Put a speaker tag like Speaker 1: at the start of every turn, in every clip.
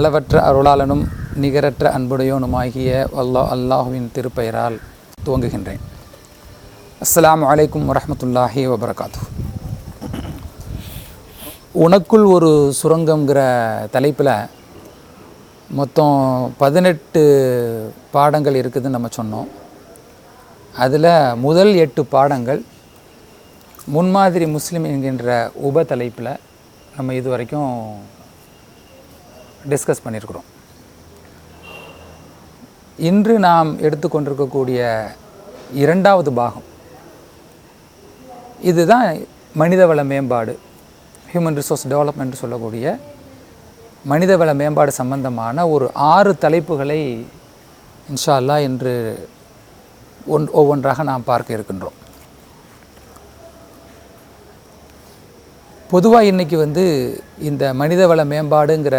Speaker 1: அளவற்ற அருளாளனும் நிகரற்ற அன்புடையோனுமாகிய அல்லா அல்லாஹுவின் திருப்பெயரால் துவங்குகின்றேன். அஸ்லாம் அலைக்கும் வரமத்துல்லாஹி வபரகாத்து உனக்குள் ஒரு சுரங்கங்கிற தலைப்பில் மொத்தம் பதினெட்டு பாடங்கள் இருக்குதுன்னு நம்ம சொன்னோம். அதில் முதல் எட்டு பாடங்கள் முன்மாதிரி முஸ்லீம் என்கின்ற உப தலைப்பில் நம்ம இது வரைக்கும் டிஸ்கஸ் பண்ணியிருக்கிறோம். இன்று நாம் எடுத்துக்கொண்டிருக்கக்கூடிய இரண்டாவது பாகம். இதுதான் மனிதவள மேம்பாடு ஹியூமன் ரிசோர்ஸ் டெவலப்மெண்ட் சொல்லக்கூடிய மனிதவள மேம்பாடு சம்பந்தமான ஒரு ஆறு தலைப்புகளை இன்ஷா அல்லாஹ் இன்று ஒன் ஒவ்வொன்றாக நாம் பார்க்க இருக்கின்றோம். பொதுவாக இன்றைக்கி வந்து இந்த மனிதவள மேம்பாடுங்கிற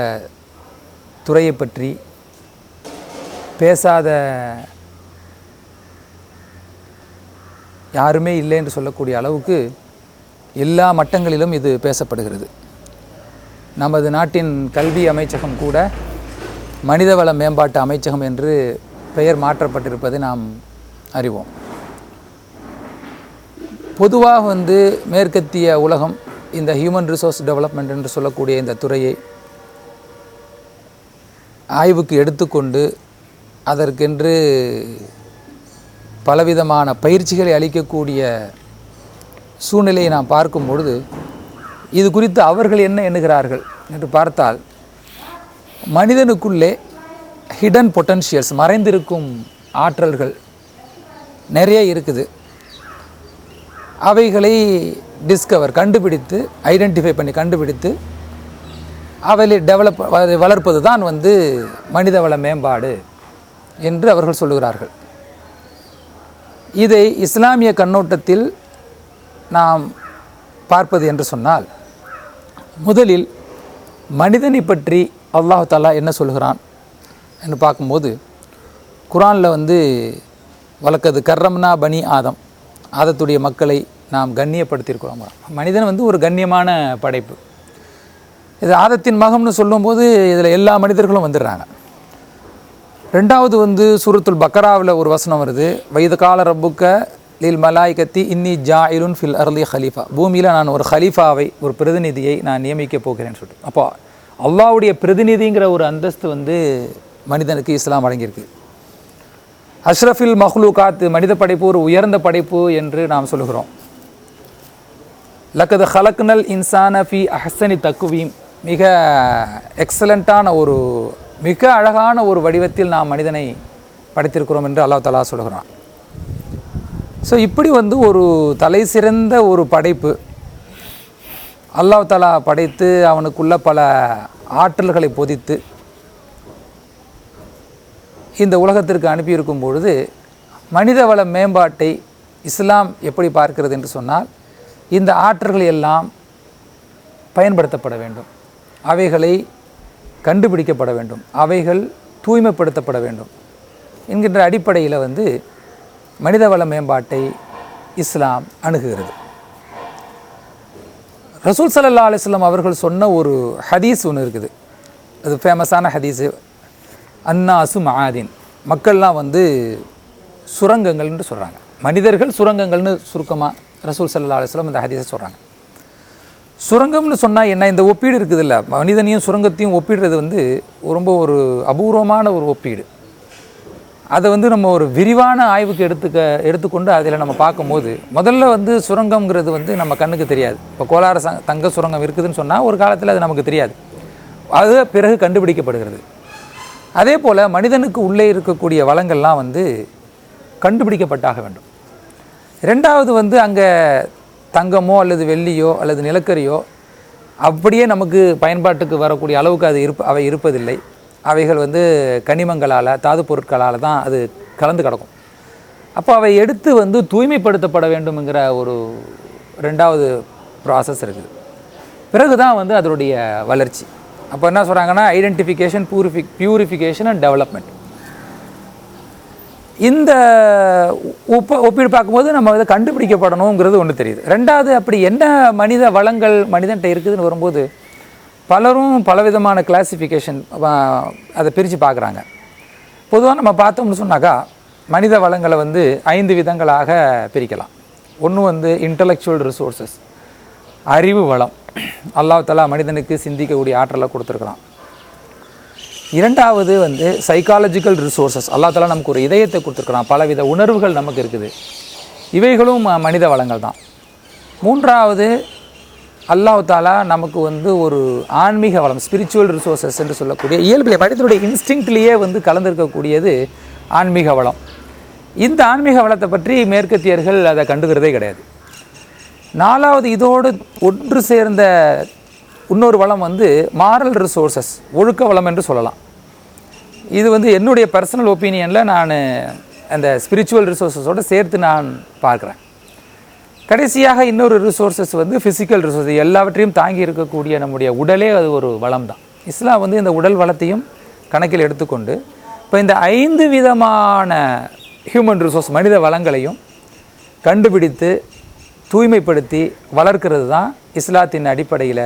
Speaker 1: துறையை பற்றி பேசாத யாருமே இல்லை என்று சொல்லக்கூடிய அளவுக்கு எல்லா மட்டங்களிலும் இது பேசப்படுகிறது. நமது நாட்டின் கல்வி அமைச்சகம் கூட மனிதவள மேம்பாட்டு அமைச்சகம் என்று பெயர் மாற்றப்பட்டிருப்பதை நாம் அறிவோம். பொதுவாக வந்து மேற்கத்திய உலகம் இந்த ஹியூமன் ரிசோர்ஸ் டெவலப்மெண்ட் என்று சொல்லக்கூடிய இந்த துறையை ஆய்வுக்கு எடுத்துக்கொண்டு அதற்கென்று பலவிதமான பயிற்சிகளை அளிக்கக்கூடிய சூழ்நிலையை நாம் பார்க்கும் பொழுது இது குறித்து அவர்கள் என்ன எண்ணுகிறார்கள் என்று பார்த்தால் மனிதனுக்குள்ளே ஹிடன் பொட்டன்ஷியல்ஸ் மறைந்திருக்கும் ஆற்றல்கள் நிறைய இருக்குது. அவைகளை டிஸ்கவர் கண்டுபிடித்து ஐடென்டிஃபை பண்ணி கண்டுபிடித்து அவளை டெவலப் வளர்ப்பது தான் வந்து மனிதவள மேம்பாடு என்று அவர்கள் சொல்லுகிறார்கள். இதை இஸ்லாமிய கண்ணோட்டத்தில் நாம் பார்ப்பது என்று சொன்னால் முதலில் மனிதனை பற்றி அல்லாஹு தாலா என்ன சொல்கிறான் என்று பார்க்கும்போது குரானில் வந்து வளர்க்கது கர்ரம்னா பனி ஆதம். ஆதத்துடைய மக்களை நாம் கண்ணியப்படுத்தியிருக்கிறோம். மனிதன் வந்து ஒரு கண்ணியமான படைப்பு. இது ஆதத்தின் மகம்னு சொல்லும்போது இதில் எல்லா மனிதர்களும் வந்துடுறாங்க. ரெண்டாவது வந்து சூரத்துல் பக்கராவில் ஒரு வசனம் வருது. வயது கால ரப்புக்க மலாய் மலாய்கத்தி இன்னி ஜாயிலுன் ஃபில் அர்லி ஹலீஃபா. பூமியில் நான் ஒரு ஹலீஃபாவை ஒரு பிரதிநிதியை நான் நியமிக்க போகிறேன்னு சொல்லிட்டு. அப்போ அல்லாவுடைய பிரதிநிதிங்கிற ஒரு அந்தஸ்து வந்து மனிதனுக்கு இஸ்லாம் வழங்கியிருக்கு. அஷ்ரஃபில் மஹ்லூகாத் மனித படைப்பு ஒரு உயர்ந்த படைப்பு என்று நாம் சொல்லுகிறோம். லக்கது ஹலக்னல் இன்சான ஃபி அஹ்சனி தக்குவீம் மிக எக்ஸலண்ட்டான ஒரு மிக அழகான ஒரு வடிவத்தில் நாம் மனிதனை படைத்திருக்கிறோம் என்று அல்லா தலா சொல்கிறான். ஸோ இப்படி வந்து ஒரு தலை சிறந்த ஒரு படைப்பு அல்லாஹ் தலா படைத்து அவனுக்குள்ள பல ஆற்றல்களை பொதித்து இந்த உலகத்திற்கு அனுப்பியிருக்கும் பொழுது மனிதவள மேம்பாட்டை இஸ்லாம் எப்படி பார்க்கிறது என்று சொன்னால் இந்த ஆற்றல்கள் எல்லாம் பயன்படுத்தப்பட வேண்டும். அவைகளை கண்டுபிடிக்கப்பட வேண்டும். அவைகள் தூய்மைப்படுத்தப்பட வேண்டும். என்கின்ற அடிப்படையில் வந்து மனிதவள மேம்பாட்டை இஸ்லாம் அணுகுகிறது. ரசூல் சல்லா அலிஸ்லாம் அவர்கள் சொன்ன ஒரு ஹதீஸ் ஒன்று இருக்குது. அது ஃபேமஸான ஹதீஸு. அன்னாசு மகாதீன் மக்கள்லாம் வந்து சுரங்கங்கள்னு சொல்கிறாங்க மனிதர்கள் சுரங்கங்கள்னு சுருக்கமாக ரசூல் சல்லா அலிஸ்லாம் இந்த ஹதீஸை சொல்கிறாங்க சுரங்கம்னு சொன்னால் என்ன? இந்த ஒப்பீடு இருக்குது இல்லை மனிதனையும் சுரங்கத்தையும் ஒப்பிடுறது வந்து ரொம்ப ஒரு அபூர்வமான ஒரு ஒப்பீடு. அதை வந்து நம்ம ஒரு விரிவான ஆய்வுக்கு எடுத்துக்க எடுத்துக்கொண்டு அதில் நம்ம பார்க்கும்போது முதல்ல வந்து சுரங்கம்ங்கிறது வந்து நம்ம கண்ணுக்கு தெரியாது. இப்போ கோலார சங்க தங்க சுரங்கம் இருக்குதுன்னு சொன்னால் ஒரு காலத்தில் அது நமக்கு தெரியாது. அது பிறகு கண்டுபிடிக்கப்படுகிறது. அதே போல் மனிதனுக்கு உள்ளே இருக்கக்கூடிய வளங்கள்லாம் வந்து கண்டுபிடிக்கப்பட்டாக வேண்டும். ரெண்டாவது வந்து அங்கே தங்கமோ அல்லது வெள்ளியோ அல்லது நிலக்கரியோ அப்படியே நமக்கு பயன்பாட்டுக்கு வரக்கூடிய அளவுக்கு அது இருப்ப அவை இருப்பதில்லை. அவைகள் வந்து கனிமங்களால் தாது பொருட்களால் தான் அது கலந்து கிடக்கும். அப்போ அவை எடுத்து வந்து தூய்மைப்படுத்தப்பட வேண்டும்ங்கிற ஒரு ரெண்டாவது ப்ராசஸ் இருக்குது. பிறகு தான் வந்து அதனுடைய வளர்ச்சி. அப்போ என்ன சொல்கிறாங்கன்னா identification purify purification and development இந்த ஒப்ப ஒப்பீடு பார்க்கும்போது நம்ம இதை கண்டுபிடிக்கப்படணுங்கிறது ஒன்று தெரியுது. ரெண்டாவது அப்படி என்ன மனித வளங்கள் மனிதன்கிட்ட இருக்குதுன்னு வரும்போது பலரும் பலவிதமான கிளாசிஃபிகேஷன் அதை பிரித்து பார்க்குறாங்க. பொதுவாக நம்ம பார்த்தோம்னு சொன்னாக்கா மனித வளங்களை வந்து ஐந்து விதங்களாக பிரிக்கலாம். ஒன்று வந்து இன்டலெக்சுவல் ரிசோர்ஸஸ் அறிவு வளம். அல்லாஹ் தலா மனிதனுக்கு சிந்திக்கக்கூடிய ஆற்றலை கொடுத்துருக்குறான். இரண்டாவது வந்து சைக்காலஜிக்கல் ரிசோர்சஸ் அல்லாஹ் நமக்கு ஒரு இதயத்தை கொடுத்துருக்குறான். பலவித உணர்வுகள் நமக்கு இருக்குது. இவைகளும் ம- மனித வளங்கள் தான். மூன்றாவது அல்லாஹ் தாலா நமக்கு வந்து ஒரு ஆன்மீக வளம் ஸ்பிரிச்சுவல் ரிசோர்ஸஸ் என்று சொல்லக்கூடிய இயல்பிலே மனிதனுடைய இன்ஸ்டிங்க்ட்லேயே வந்து கலந்திருக்கக்கூடியது ஆன்மீக வளம். இந்த ஆன்மீக வளத்தை பற்றி மேற்கத்தியர்கள் அதை கண்டுக்கிறதே கிடையாது. நாலாவது இதோடு ஒன்று சேர்ந்த இன்னொரு வளம் வந்து மாரல் ரிசோர்சஸ் ஒழுக்க வளம் என்று சொல்லலாம். இது வந்து என்னுடைய பர்சனல் ஒப்பீனியனில் நான் அந்த ஸ்பிரிச்சுவல் ரிசோர்ஸஸோடு சேர்த்து நான் பார்க்குறேன். கடைசியாக இன்னொரு ரிசோர்ஸஸ் வந்து ஃபிசிக்கல் ரிசோர்ஸ் எல்லாவற்றையும் தாங்கி இருக்கக்கூடிய நம்முடைய உடலே அது ஒரு வளம் தான். இஸ்லாம் வந்து இந்த உடல் வளத்தையும் கணக்கில் எடுத்துக்கொண்டு இப்போ இந்த ஐந்து விதமான ஹியூமன் ரிசோர்ஸ் மனித வளங்களையும் கண்டுபிடித்து தூய்மைப்படுத்தி வளர்க்கிறது தான் இஸ்லாத்தின் அடிப்படையில்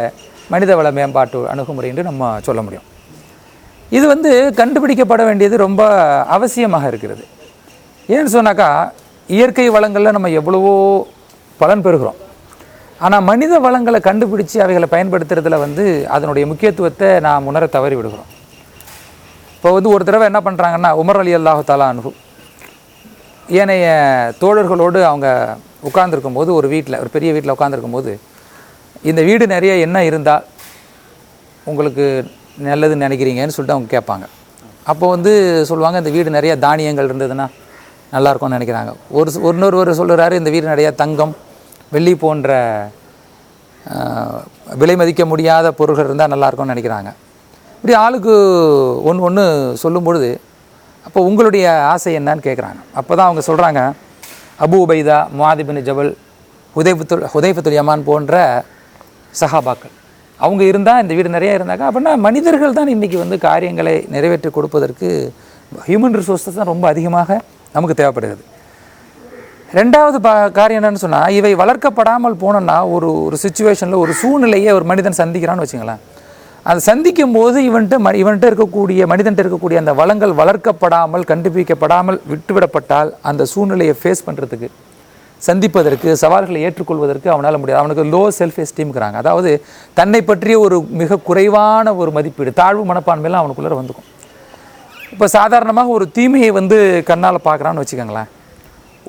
Speaker 1: மனிதவள மேம்பாட்டு அணுகுமுறை என்று நம்ம சொல்ல முடியும். இது வந்து கண்டுபிடிக்கப்பட வேண்டியது ரொம்ப அவசியமாக இருக்கிறது. ஏன்னு சொன்னாக்கா இயற்கை வளங்களில் நம்ம எவ்வளவோ பலன் பெறுகிறோம். ஆனால் மனித வளங்களை கண்டுபிடிச்சு அவைகளை பயன்படுத்துறதுல வந்து அதனுடைய முக்கியத்துவத்தை நாம் உணர தவறி விடுகிறோம். இப்போ வந்து ஒரு தடவை என்ன பண்ணுறாங்கன்னா உமர் அலி அல்லாஹு தாலா அனுகு ஏனைய தோழர்களோடு அவங்க உட்காந்துருக்கும் போது ஒரு வீட்டில் ஒரு பெரிய வீட்டில் உட்காந்துருக்கும் போது இந்த வீடு நிறைய என்ன இருந்தால் உங்களுக்கு நல்லதுன்னு நினைக்கிறீங்கன்னு சொல்லிட்டு அவங்க கேட்பாங்க. அப்போ வந்து சொல்லுவாங்க இந்த வீடு நிறைய தானியங்கள் இருந்ததுன்னா நல்லாயிருக்கும்னு நினைக்கிறாங்க. ஒரு ஒன்னொருவர் சொல்கிறாரு இந்த வீடு நிறைய தங்கம் வெள்ளி போன்ற விலை மதிக்க முடியாத பொருள்கள் இருந்தால் நல்லாயிருக்கும்னு நினைக்கிறாங்க. இப்படி ஆளுக்கு ஒன்று ஒன்று சொல்லும்பொழுது அப்போ உங்களுடைய ஆசை என்னன்னு கேட்குறாங்க. அப்போ தான் அவங்க சொல்கிறாங்க அபு உபைதா முவாதிபின் ஜபல் ஹுதைபத்துல் ஹுதைபத்துல் யமான் போன்ற சஹாபாக்கள் அவங்க இருந்தால் இந்த வீடு நிறைய இருந்தாங்க. அப்படின்னா மனிதர்கள் தான் இன்றைக்கி வந்து காரியங்களை நிறைவேற்றி கொடுப்பதற்கு ஹியூமன் ரிசோர்ஸஸ் தான் ரொம்ப அதிகமாக நமக்கு தேவைப்படுகிறது. ரெண்டாவது பா காரியம் என்னென்னு சொன்னால் இவை வளர்க்கப்படாமல் போனோன்னா ஒரு ஒரு சுச்சுவேஷனில் ஒரு சூழ்நிலையை ஒரு மனிதன் சந்திக்கிறான்னு வச்சுங்களேன். அதை சந்திக்கும் போது இவன்ட்டு ம இவன்ட்டு இருக்கக்கூடிய மனிதன்ட்டு இருக்கக்கூடிய அந்த வளங்கள் வளர்க்கப்படாமல் கண்டுபிடிக்கப்படாமல் விட்டுவிடப்பட்டால் அந்த சூழ்நிலையை ஃபேஸ் பண்ணுறதுக்கு சந்திப்பதற்கு சவால்களை ஏற்றுக்கொள்வதற்கு அவனால் முடியாது. அவனுக்கு லோ செல்ஃப் எஸ்டீம்ங்கிறாங்க அதாவது தன்னை பற்றிய ஒரு மிக குறைவான ஒரு மதிப்பீடு தாழ்வு மனப்பான்மையெல்லாம் அவனுக்குள்ளே வந்துக்கும். இப்போ சாதாரணமாக ஒரு தீமையை வந்து கண்ணால் பார்க்குறான்னு வச்சுக்கோங்களேன்.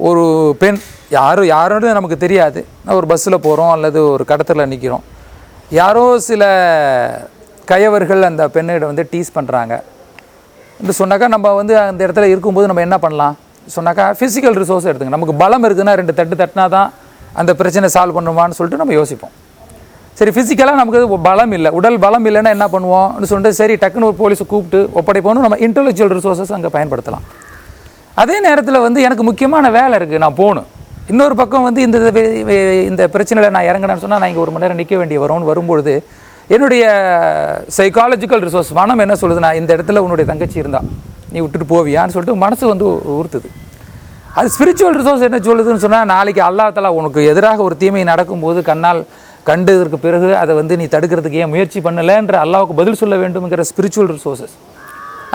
Speaker 1: ஒரு பெண் யாரும் யாரோட நமக்கு தெரியாது. ஒரு பஸ்ஸில் போகிறோம் அல்லது ஒரு கடத்தில் நிற்கிறோம் யாரோ சில கயவர்கள் அந்த பெண்ணிடம் வந்து டீஸ் பண்ணுறாங்க என்று சொன்னாக்கா நம்ம வந்து அந்த இடத்துல இருக்கும்போது நம்ம என்ன பண்ணலாம்? சொன்னாக்கா ஃபிசிக்கல் ரிசோர்ஸ் எடுத்துங்க. நமக்கு பலம் இருக்குதுன்னா ரெண்டு தட்டு தட்டினா தான் அந்த பிரச்சனை சால்வ் பண்ணுவான்னு சொல்லிட்டு நம்ம யோசிப்போம். சரி ஃபிசிக்கலாக நமக்கு பலம் இல்லை. உடல் பலம் இல்லைன்னா என்ன பண்ணுவோம்னு சொல்லிட்டு சரி டக்குன்னு ஒரு போலீஸை கூப்பிட்டு ஒப்படைப்போம்னு நம்ம இன்டெலெக்சுவல் ரிசோர்ஸஸ் அங்கே பயன்படுத்தலாம். அதே நேரத்தில் வந்து எனக்கு முக்கியமான வேலை இருக்குது நான் போகணும். இன்னொரு பக்கம் வந்து இந்த இந்த பிரச்சனையில் நான் இறங்கினேன்னு சொன்னால் நான் இங்கே ஒரு மணி நேரம் நிற்க வேண்டிய வரும்னு வரும்பொழுது என்னுடைய சைக்காலஜிக்கல் ரிசோர்ஸ் மனம் என்ன சொல்லுதுன்னா இந்த இடத்துல உன்னுடைய தங்கச்சி இருந்தால் நீ விட்டுட்டு போவியான்னு சொல்லிட்டு மனசு வந்து உறுத்துது. அது ஸ்பிரிச்சுவல் ரிசோர்ஸ் என்ன சொல்லுதுன்னு சொன்னால் நாளைக்கு அல்லாத்தலா உனக்கு எதிராக ஒரு தீமை நடக்கும்போது கண்ணால் கண்டதற்கு பிறகு அதை வந்து நீ தடுக்கிறதுக்கு ஏன் முயற்சி பண்ணலைன்ற அல்லாவுக்கு பதில் சொல்ல வேண்டும்ங்கிற ஸ்பிரிச்சுவல் ரிசோர்சஸ்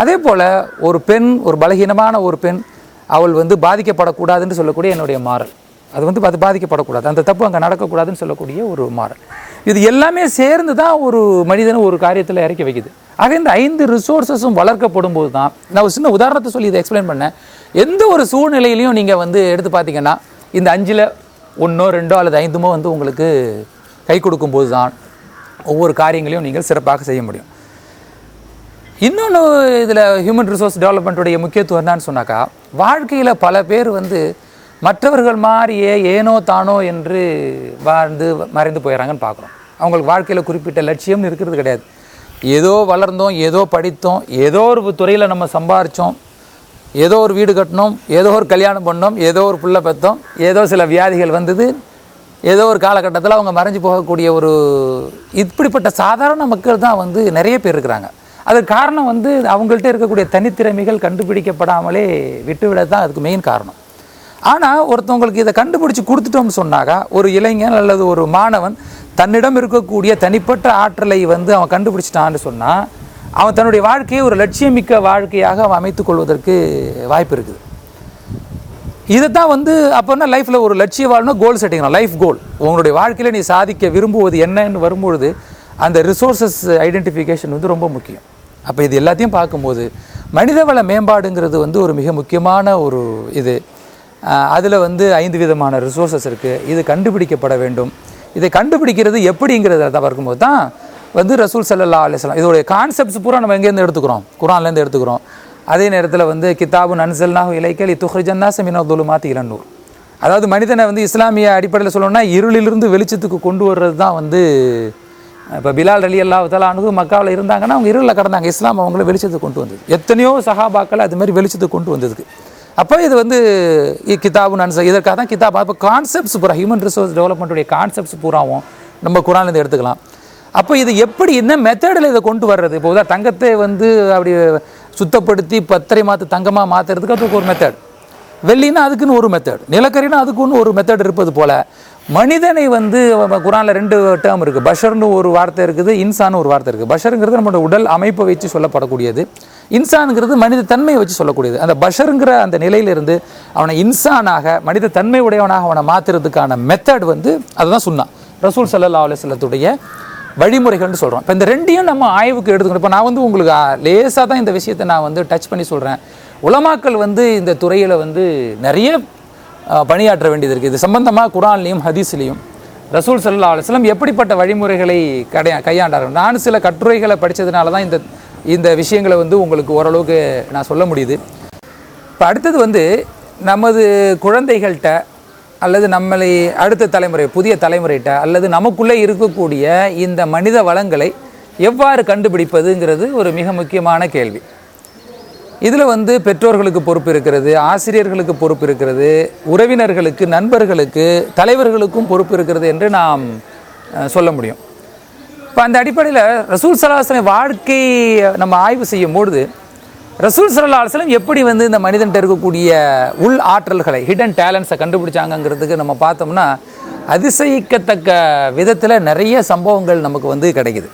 Speaker 1: அதே போல் ஒரு பெண் ஒரு பலகீனமான ஒரு பெண் அவள் வந்து பாதிக்கப்படக்கூடாதுன்னு சொல்லக்கூடிய என்னுடைய மாறல். அது வந்து அது பாதிக்கப்படக்கூடாது. அந்த தப்பு அங்கே நடக்கக்கூடாதுன்னு சொல்லக்கூடிய ஒரு மாறல். இது எல்லாமே சேர்ந்து தான் ஒரு மனிதனை ஒரு காரியத்தில் இறக்கி வைக்குது. ஆக இந்த ஐந்து ரிசோர்ஸஸும் வளர்க்கப்படும் போது தான் நான் ஒரு சின்ன உதாரணத்தை சொல்லி இதை எக்ஸ்பிளைன் பண்ணேன். எந்த ஒரு சூழ்நிலையிலையும் நீங்கள் வந்து எடுத்து பார்த்தீங்கன்னா இந்த அஞ்சில் ஒன்றோ ரெண்டோ அல்லது ஐந்துமோ வந்து உங்களுக்கு கை கொடுக்கும்போது தான் ஒவ்வொரு காரியங்களையும் நீங்கள் சிறப்பாக செய்ய முடியும். இன்னொன்று இதில் ஹியூமன் ரிசோர்ஸ் டெவலப்மெண்ட்டுடைய முக்கியத்துவம் என்னன்னு சொன்னாக்கா வாழ்க்கையில் பல பேர் வந்து மற்றவர்கள் மாதிரியே ஏனோ தானோ என்று வாழ்ந்து மறைந்து போயிடறாங்கன்னு பார்க்குறோம். அவங்களுக்கு வாழ்க்கையில் குறிப்பிட்ட லட்சியம்னு இருக்கிறது கிடையாது. ஏதோ வளர்ந்தோம் ஏதோ படித்தோம் ஏதோ ஒரு துறையில் நம்ம சம்பாரித்தோம் ஏதோ ஒரு வீடு கட்டினோம் ஏதோ ஒரு கல்யாணம் பண்ணோம் ஏதோ ஒரு புள்ள பெற்றோம் ஏதோ சில வியாதிகள் வந்தது ஏதோ ஒரு காலகட்டத்தில் அவங்க மறைஞ்சு போகக்கூடிய ஒரு இப்படிப்பட்ட சாதாரண மக்கள் தான் வந்து நிறைய பேர் இருக்கிறாங்க. அதுக்கு காரணம் வந்து அவங்கள்ட்ட இருக்கக்கூடிய தனித்திறமைகள் கண்டுபிடிக்கப்படாமலே விட்டுவிட தான் அதுக்கு மெயின் காரணம். ஆனால் ஒருத்தவங்களுக்கு இதை கண்டுபிடிச்சி கொடுத்துட்டோம்னு சொன்னாக்கா ஒரு இளைஞன் அல்லது ஒரு மாணவன் தன்னிடம் இருக்கக்கூடிய தனிப்பட்ட ஆற்றலை வந்து அவன் கண்டுபிடிச்சிட்டான்னு சொன்னால் அவன் தன்னுடைய வாழ்க்கையை ஒரு லட்சியமிக்க வாழ்க்கையாக அவன் அமைத்து கொள்வதற்கு வாய்ப்பு இருக்குது. இதைத்தான் வந்து அப்போனா லைஃப்பில் ஒரு லட்சிய வாழ்னா கோல் செட்டிங்கணும் லைஃப் கோல் உங்களுடைய வாழ்க்கையில் நீ சாதிக்க விரும்புவது என்னன்னு வரும்பொழுது அந்த ரிசோர்சஸ் ஐடென்டிஃபிகேஷன் வந்து ரொம்ப முக்கியம். அப்போ இது எல்லாத்தையும் பார்க்கும்போது மனிதவள மேம்பாடுங்கிறது வந்து ஒரு மிக முக்கியமான ஒரு இது. அதில் வந்து ஐந்து விதமான ரிசோர்ஸஸ் இருக்குது இது கண்டுபிடிக்கப்பட வேண்டும். இதை கண்டுபிடிக்கிறது எப்படிங்கிறத தான் பார்க்கும்போது தான் வந்து ரசூல் சல்லா அலிஸ்லாம் இதோடைய கான்செப்ட்ஸ் பூரா நம்ம எங்கேருந்து எடுத்துக்கிறோம்? குரான்லேருந்து எடுத்துக்கிறோம். அதே நேரத்தில் வந்து கிதாபு நன்சல்னாஹு இலைக்கல் துஹ்ரிஜன்னாச மினதுலுமாத்தி இளநூர் அதாவது மனிதனை வந்து இஸ்லாமிய அடிப்படையில் சொல்லணும்னா இருளிலிருந்து வெளிச்சத்துக்கு கொண்டு வர்றது தான் வந்து இப்போ பிலால் அலி அல்லா அணுகு மக்காவில் இருந்தாங்கன்னா அவங்க இருளில் கடந்தாங்க. இஸ்லாம் அவங்கள வெளிச்சத்துக்கு கொண்டு வந்தது. எத்தனையோ சஹாபாக்கள் அது மாதிரி வெளிச்சத்துக்கு கொண்டு வந்ததுக்கு. அப்போ இது வந்து கிதாபு நன்ச இதற்காக தான் கிதாப் அப்போ கான்செப்ட்ஸ் பூரா ஹியூமன் ரிசோர்ஸ் டெவலப்மெண்ட்டுடைய கான்செப்ட்ஸ் பூராவும் நம்ம குரான்லேருந்து எடுத்துக்கலாம். அப்போ இது எப்படி என்ன மெத்தடில் இதை கொண்டு வர்றது? இப்போ உதா தங்கத்தை வந்து அப்படி சுத்தப்படுத்தி பத்திரை மாற்று தங்கமாக மாற்றுறதுக்கு அதுக்கு ஒரு மெத்தட் வெள்ளினா அதுக்குன்னு ஒரு மெத்தட் நிலக்கரினா அதுக்குன்னு ஒரு மெத்தட் இருப்பது போல. மனிதனை வந்து குரானில் ரெண்டு டேர்ம் இருக்குது பஷர்னு ஒரு வார்த்தை இருக்குது இன்சான்னு ஒரு வார்த்தை இருக்குது. பஷருங்கிறது நம்மளோட உடல் அமைப்பை வச்சு சொல்லப்படக்கூடியது. இன்சானுங்கிறது மனித தன்மையை வச்சு சொல்லக்கூடியது. அந்த பஷருங்கிற அந்த நிலையிலிருந்து அவனை இன்சானாக மனித தன்மை உடையவனாக அவனை மாற்றுறதுக்கான மெத்தட் வந்து அதுதான் சொன்னான் ரசூல் சல்லா அலுவலத்துடைய வழிமுறைகள்னு சொல்கிறோம் இப்போ இந்த ரெண்டையும் நம்ம ஆய்வுக்கு எடுத்துக்கணும். இப்போ நான் வந்து உங்களுக்கு லேசாக தான் இந்த விஷயத்தை நான் வந்து டச் பண்ணி சொல்கிறேன் உலமாக்கள் வந்து இந்த துறையில் வந்து நிறைய பணியாற்ற வேண்டியது இருக்குது இது சம்பந்தமாக குரான்லேயும் ஹதீஸ்லேயும். ரசூல் சல்லா அலுவலம் எப்படிப்பட்ட வழிமுறைகளை கடை கையாண்டார்கள் நான் சில கட்டுரைகளை படித்ததுனால தான் இந்த இந்த விஷயங்களை வந்து உங்களுக்கு ஓரளவுக்கு நான் சொல்ல முடியுது. இப்போ அடுத்தது வந்து நமது குழந்தைகள்கிட்ட அல்லது நம்மளை அடுத்த தலைமுறை புதிய தலைமுறைகிட்ட அல்லது நமக்குள்ளே இருக்கக்கூடிய இந்த மனித வளங்களை எவ்வாறு கண்டுபிடிப்பதுங்கிறது ஒரு மிக முக்கியமான கேள்வி. இதில் வந்து பெற்றோர்களுக்கு பொறுப்பு இருக்கிறது ஆசிரியர்களுக்கு பொறுப்பு இருக்கிறது உறவினர்களுக்கு நண்பர்களுக்கு தலைவர்களுக்கும் பொறுப்பு இருக்கிறது என்று நாம் சொல்ல முடியும். இப்போ அந்த அடிப்படையில் ரசூல் சலாஹலை வாழ்க்கை நம்ம ஆய்வு செய்யும் பொழுது ரசூல் சல்லா அலுவலம் எப்படி வந்து இந்த மனிதன்ட்ட இருக்கக்கூடிய உள் ஆற்றல்களை ஹிடன் டேலண்ட்ஸை கண்டுபிடிச்சாங்கங்கிறதுக்கு நம்ம பார்த்தோம்னா அதிசயிக்கத்தக்க விதத்தில் நிறைய சம்பவங்கள் நமக்கு வந்து கிடைக்குது.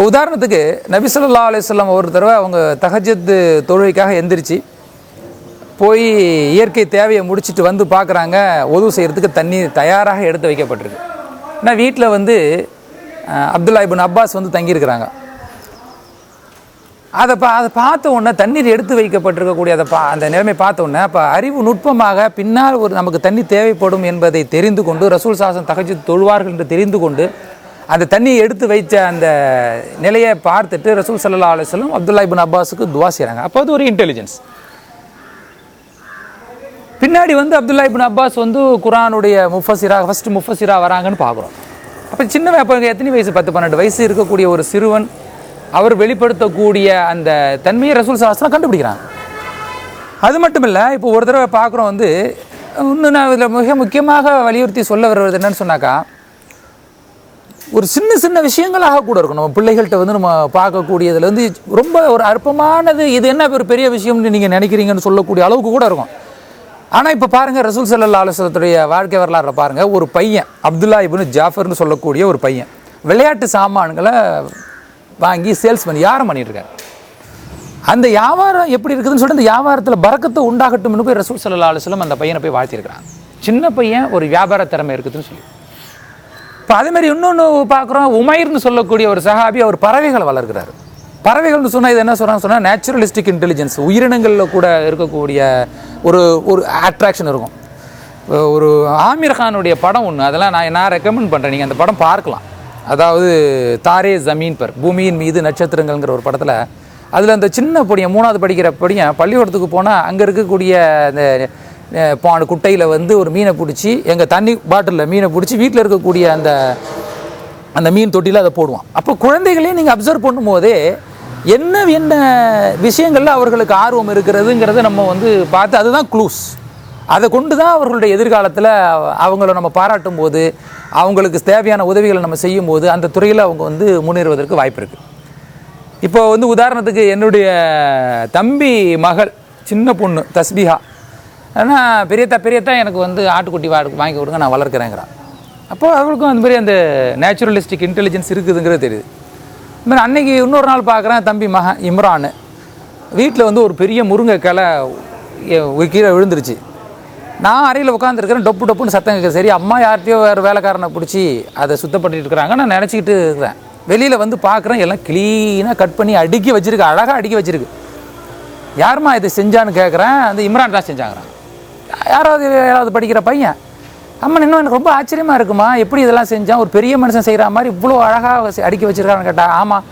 Speaker 1: இப்போ உதாரணத்துக்கு நபிசல்லா அலிஸ்லாம் ஒரு தடவை அவங்க தகஜத்து தொழுகைக்காக எந்திரிச்சு போய் இயற்கை தேவையை முடிச்சிட்டு வந்து பார்க்குறாங்க. உதவு செய்கிறதுக்கு தண்ணி தயாராக எடுத்து வைக்கப்பட்டிருக்கு. ஆனால் வீட்டில் வந்து அப்துல்லா இபின் அப்பாஸ் வந்து தங்கியிருக்கிறாங்க. அதை பா அதை பார்த்த உடனே தண்ணீர் எடுத்து வைக்கப்பட்டிருக்கக்கூடிய அதை பா அந்த நிலைமை பார்த்த உடனே அப்போ அறிவு நுட்பமாக பின்னால் ஒரு நமக்கு தண்ணி தேவைப்படும் என்பதை தெரிந்து கொண்டு ரசூல் சாசன் தகச்சு தொழுவார்கள் என்று தெரிந்து கொண்டு அந்த தண்ணியை எடுத்து வைத்த அந்த நிலையை பார்த்துட்டு ரசூல் சல்லா அலுவலம் அப்துல்லா இபின் அப்பாஸுக்கு துவா செய்கிறாங்க அப்போ அது ஒரு இன்டெலிஜென்ஸ் பின்னாடி வந்து அப்துல்லா இபின் அப்பாஸ் வந்து குரானுடைய முஃபசிரா ஃபர்ஸ்ட் முஃபசிரா வராங்கன்னு பார்க்குறோம். அப்போ சின்ன அப்போ எத்தனை வயசு? பத்து பன்னெண்டு வயசு இருக்கக்கூடிய ஒரு சிறுவன் அவர் வெளிப்படுத்தக்கூடிய அந்த தன்மையை ரசூல் சாஸ்திரம் கண்டுபிடிக்கிறாங்க அது மட்டும் இல்லை இப்போ ஒரு தடவை பார்க்குறோம் வந்து இன்னும் நான் இதில் மிக முக்கியமாக வலியுறுத்தி சொல்ல வருவது என்னன்னு சொன்னாக்கா ஒரு சின்ன சின்ன விஷயங்களாக கூட இருக்கும். நம்ம பிள்ளைகள்கிட்ட வந்து நம்ம பார்க்கக்கூடியதுல வந்து ரொம்ப ஒரு அற்பமானது இது என்ன ஒரு பெரிய விஷயம்னு நீங்கள் நினைக்கிறீங்கன்னு சொல்லக்கூடிய அளவுக்கு கூட இருக்கும். ஆனால் இப்போ பாருங்கள் ரசூல் சல்லா அலுவலத்துடைய வாழ்க்கை வரலாறை பாருங்கள் ஒரு பையன் அப்துல்லா இப்னு ஜாஃபர்னு சொல்லக்கூடிய ஒரு பையன் விளையாட்டு சாமான்களை வாங்கி சேல்ஸ் பண்ணி யாரும் பண்ணிட்டுருக்காரு. அந்த வியாபாரம் எப்படி இருக்குதுன்னு சொல்லிட்டு அந்த வியாபாரத்தில் பறக்கத்தை உண்டாகட்டும்னு போய் ரசூல் சல்லா அலுவலம் அந்த பையனை போய் வாழ்த்திருக்கிறாங்க சின்ன பையன் ஒரு வியாபார திறமை இருக்குதுன்னு சொல்லி. இப்போ அதே மாதிரி இன்னொன்று பார்க்குறோம் உமைர்னு சொல்லக்கூடிய ஒரு சஹாபி அவர் பறவைகளை வளர்க்கிறாரு. பறவைகள்னு சொன்னால் இது என்ன சொல்கிறாங்க சொன்னால் நேச்சுரலிஸ்டிக் இன்டெலிஜென்ஸ் உயிரினங்களில் கூட இருக்கக்கூடிய ஒரு ஒரு அட்ராக்ஷன் இருக்கும். ஒரு ஆமீர் கானுடைய படம் ஒன்று அதெல்லாம் நான் நான் ரெக்கமெண்ட் பண்ணுறேன் நீங்கள் அந்த படம் பார்க்கலாம். அதாவது தாரே ஜமீன் பர் பூமியின் மீது நட்சத்திரங்கள்ங்கிற ஒரு படத்தில் அதில் அந்த சின்ன பொடியன் மூணாவது படிக்கிற பொடியன் பள்ளிக்கூடத்துக்கு போனால் அங்கே இருக்கக்கூடிய அந்த அஹ், குட்டையில் வந்து ஒரு மீனை பிடிச்சி எங்கள் தண்ணி பாட்டிலில் மீனை பிடிச்சி வீட்டில் இருக்கக்கூடிய அந்த அந்த மீன் தொட்டியில் அதை போடுவான். அப்போ குழந்தைகளையும் நீங்கள் அப்சர்வ் பண்ணும்போதே என்ன என்ன விஷயங்களில் அவர்களுக்கு ஆர்வம் இருக்கிறதுங்கிறத நம்ம வந்து பார்த்து அதுதான் க்ளூஸ் அதை கொண்டு தான் அவர்களுடைய எதிர்காலத்தில் அவங்கள நம்ம பாராட்டும் போது அவங்களுக்கு தேவையான உதவிகளை நம்ம செய்யும் போது அந்த துறையில் அவங்க வந்து முன்னேறுவதற்கு வாய்ப்பு இருக்குது இப்போ வந்து உதாரணத்துக்கு என்னுடைய தம்பி மகள் சின்ன பொண்ணு தஸ்பிஹா. ஆனால் பெரியத்தா பெரியத்தா எனக்கு வந்து ஆட்டுக்குட்டி வாடு வாங்கி கொடுங்க நான் வளர்க்குறேங்கிறான். அப்போ அவளுக்கும் அந்த மாதிரி அந்த நேச்சுரலிஸ்டிக் இன்டெலிஜென்ஸ் இருக்குதுங்கிறது தெரியுது. இந்த மாதிரி அன்னைக்கு இன்னொரு நாள் பார்க்குறேன் தம்பி மகன் இம்ரான். வீட்டில் வந்து ஒரு பெரிய முருங்கை கிளை கீழே விழுந்துருச்சு. நான் அறையில் உட்காந்துருக்கிறேன் டொப்பு டொப்புன்னு சத்தம் கேட்குது. சரி அம்மா யார்கிட்டயோ வேறு வேலைக்காரனை பிடிச்சி அதை சுத்தப்பட்டு இருக்கிறாங்க நான் நினச்சிக்கிட்டு இருக்கிறேன். வெளியில் வந்து பார்க்குறேன் எல்லாம் க்ளீனாக கட் பண்ணி அடுக்கி வச்சுருக்கு அழகாக அடுக்கி வச்சுருக்கு. யாரும்மா இதை செஞ்சான்னு கேட்குறேன் அந்த இம்ரான் தான் செஞ்சாங்கிறான். யாராவது யாராவது படிக்கிற பையன் அம்மன் இன்னும் எனக்கு ரொம்ப ஆச்சரியமாக இருக்குமா? எப்படி இதெல்லாம் செஞ்சான்? ஒரு பெரிய மனுஷன் செய்கிற மாதிரி இவ்வளோ அழகாக அடுக்கி வச்சுருக்கான்னு கேட்டால் ஆமாம்